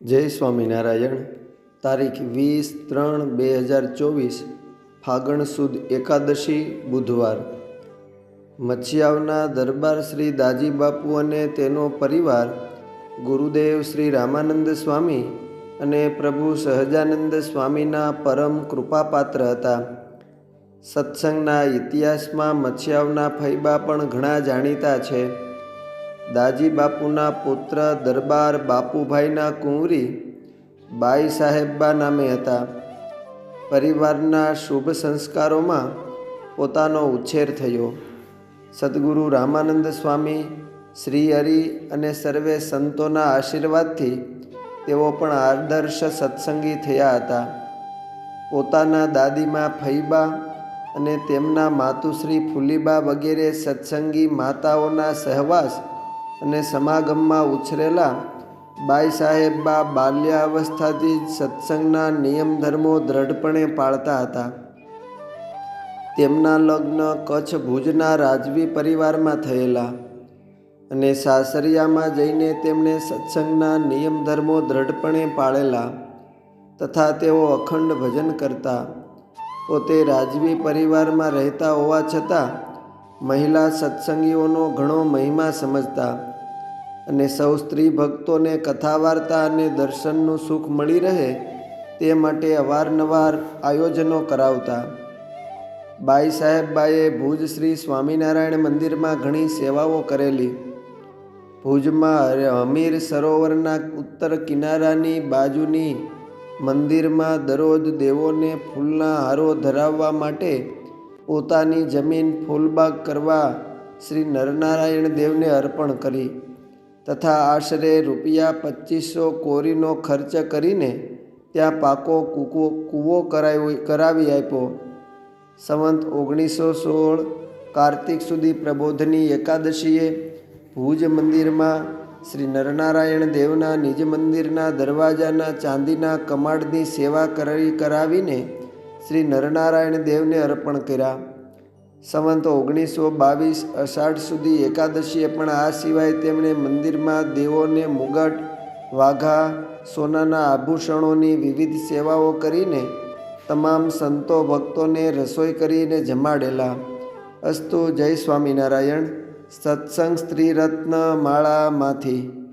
જય સ્વામિનારાયણ તારીખ વીસ ત્રણ બે હજાર ચોવીસ, ફાગણ સુદ એકાદશી બુધવાર. મચ્છિયાવના દરબાર શ્રી દાજી બાપુ અને તેનો પરિવાર, ગુરુદેવ શ્રી રામાનંદ સ્વામી અને પ્રભુ સહજાનંદ સ્વામીના પરમ કૃપાપાત્ર હતા. સત્સંગના ઇતિહાસમાં મચ્છિયાવના ફૈબા પણ ઘણા જાણીતા છે. દાજી બાપુના પુત્ર દરબાર બાપુભાઈના કુંવરી બાઈ સાહેબા નામે હતા. પરિવારના શુભ સંસ્કારોમાં પોતાનો ઉછેર થયો. સદગુરુ રામાનંદ સ્વામી, શ્રી હરિ અને સર્વે સંતોના આશીર્વાદથી તેઓ પણ આદર્શ સત્સંગી થયા હતા. પોતાના દાદીમાં ફૈબા અને તેમના માતુશ્રી ફુલીબા વગેરે સત્સંગી માતાઓના સહવાસ અને સમાગમમાં ઉછરેલા બાઈ સાહેબા બાલ્યાવસ્થાથી જ સત્સંગના નિયમ ધર્મો દ્રઢપણે પાળતા હતા. તેમના લગ્ન કચ્છ ભુજના રાજવી પરિવારમાં થયેલા અને સાસરિયામાં જઈને તેમણે સત્સંગના નિયમ ધર્મો દ્રઢપણે પાળેલા તથા તેઓ અખંડ ભજન કરતા પોતે રાજવી પરિવારમાં રહેતા હોવા છતાં મહિલા સત્સંગીઓનો ઘણો મહિમા સમજતા અને સૌ સ્ત્રી ભક્તોને કથા વાર્તા અને દર્શનનું સુખ મળી રહે તે માટે અવારનવાર આયોજનો કરાવતા. બાઈ સાહેબબાએ ભુજ શ્રી સ્વામિનારાયણ મંદિરમાં ઘણી સેવાઓ કરેલી. ભુજમાં હમીર સરોવરના ઉત્તર કિનારાની બાજુની મંદિરમાં દરરોજ દેવોને ફૂલના હારો ધરાવવા માટે પોતાની જમીન ફૂલબાગ કરવા શ્રી નરનારાયણ દેવને અર્પણ કરી. તથા આશરે રૂપિયા પચીસો કોરીનો ખર્ચ કરીને ત્યાં પાકો કૂકવો, કૂવો કરાવી કરાવી આપ્યો. સંવંત ઓગણીસો સોળ કાર્તિક સુધી પ્રબોધની એકાદશીએ ભુજ મંદિરમાં શ્રી નરનારાયણ દેવના નિજ મંદિરના દરવાજાના ચાંદીના કમાડની સેવા કરી કરાવીને શ્રી નરનારાયણ દેવને અર્પણ કર્યા. સંવંત ઓગણીસો બાવીસ અષાઢ સુધી એકાદશીએ પણ આ સિવાય તેમણે મંદિરમાં દેવોને મુગટ, વાઘા, સોનાના આભૂષણોની વિવિધ સેવાઓ કરીને તમામ સંતો ભક્તોને રસોઈ કરીને જમાડેલા. અસ્તુ જય સ્વામિનારાયણ. સત્સંગ સ્ત્રી રત્ન માળામાંથી.